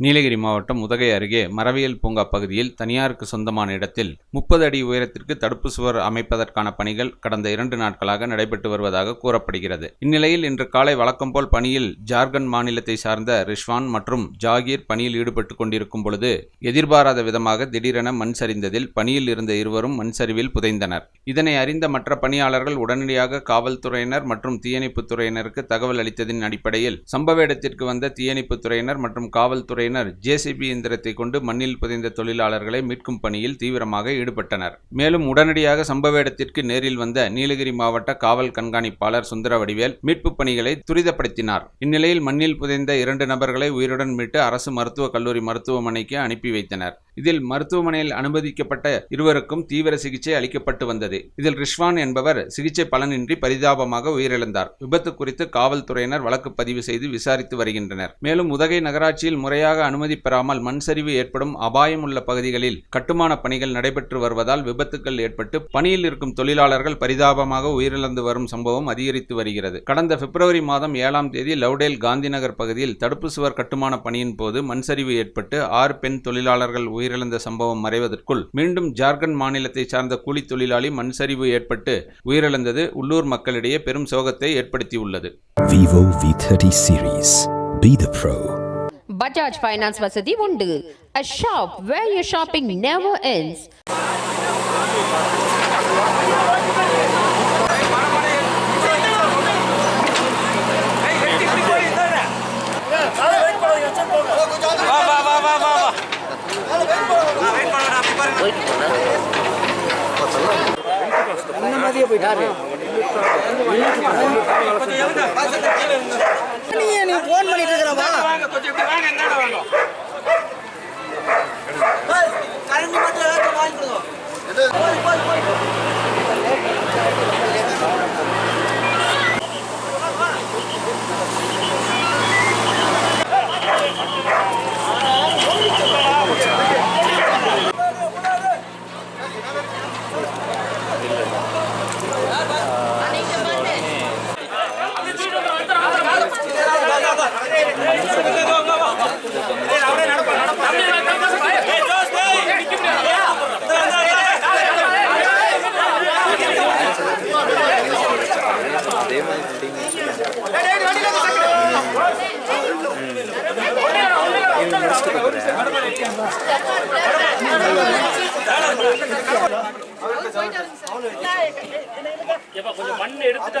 நீலகிரி மாவட்டம் உதகை அருகே மரவியல் பூங்கா பகுதியில் தனியாருக்கு சொந்தமான இடத்தில் முப்பது அடி உயரத்திற்கு தடுப்பு சுவர் அமைப்பதற்கான பணிகள் கடந்த இரண்டு நாட்களாக நடைபெற்று வருவதாக கூறப்படுகிறது. இந்நிலையில் இன்று காலை வழக்கம் போல் பணியில் ஜார்க்கண்ட் மாநிலத்தை சார்ந்த ரிஷ்வான் மற்றும் ஜாகீர் பணியில் ஈடுபட்டு கொண்டிருக்கும் பொழுது எதிர்பாராத விதமாக திடீரென மண் சரிந்ததில் பணியில் இருந்த இருவரும் மண் சரிவில் புதைந்தனர். இதனை அறிந்த மற்ற பணியாளர்கள் உடனடியாக காவல்துறையினர் மற்றும் தீயணைப்புத் துறையினருக்கு தகவல் அளித்ததின் அடிப்படையில் சம்பவ இடத்திற்கு வந்த தீயணைப்புத் துறையினர் மற்றும் துறையினர் ஜேசிபி இயந்திரத்தை கொண்டு மண்ணில் புதைந்த தொழிலாளர்களை மீட்கும் பணியில் தீவிரமாக ஈடுபட்டனர். மேலும் உடனடியாக சம்பவ இடத்திற்கு நேரில் வந்த நீலகிரி மாவட்ட காவல் கண்காணிப்பாளர் சுந்தர வடிவேல் மீட்புப் பணிகளை துரிதப்படுத்தினார். இந்நிலையில் மண்ணில் புதைந்த இரண்டு நபர்களை உயிருடன் மீட்டு அரசு மருத்துவக் கல்லூரி மருத்துவமனைக்கு அனுப்பி வைத்தனர். இதில் மருத்துவமனையில் அனுமதிக்கப்பட்ட இருவருக்கும் தீவிர சிகிச்சை அளிக்கப்பட்டு வந்தது. இதில் ரிஷ்வான் என்பவர் சிகிச்சை பலனின்றி பரிதாபமாக உயிரிழந்தார். விபத்து குறித்து காவல்துறையினர் வழக்கு பதிவு செய்து விசாரித்து வருகின்றனர். மேலும் உதகை நகராட்சியில் முறையாக அனுமதி பெறாமல் மண் சரிவு ஏற்படும் அபாயம் உள்ள பகுதிகளில் கட்டுமான பணிகள் நடைபெற்று வருவதால் விபத்துக்கள் ஏற்பட்டு பணியில் இருக்கும் தொழிலாளர்கள் பரிதாபமாக உயிரிழந்து வரும் சம்பவம் அதிகரித்து வருகிறது. கடந்த பிப்ரவரி மாதம் ஏழாம் தேதி லவ்டேல் காந்திநகர் பகுதியில் தடுப்பு சுவர் கட்டுமான பணியின் போது மண் சரிவு ஏற்பட்டு ஆறு பெண் தொழிலாளர்கள் உயிர் உயிரிழந்த சம்பவம் மறைவதற்குள் மீண்டும் ஜார்க்கண்ட் மாநிலத்தை சார்ந்த கூலி தொழிலாளி மண் சரிவு ஏற்பட்டு உயிரிழந்தது உள்ளூர் மக்களிடையே பெரும் சோகத்தை ஏற்படுத்தியுள்ளது Vivo V30 series. Be the pro. Bajaj finance வசதி உண்டு a shop where your shopping never ends நீ போன் பண்ணிட்டு இருக்கிறவா? அதே மாதிரி முடிச்சுட்டு கொஞ்சம் மண் எடுத்துட்டு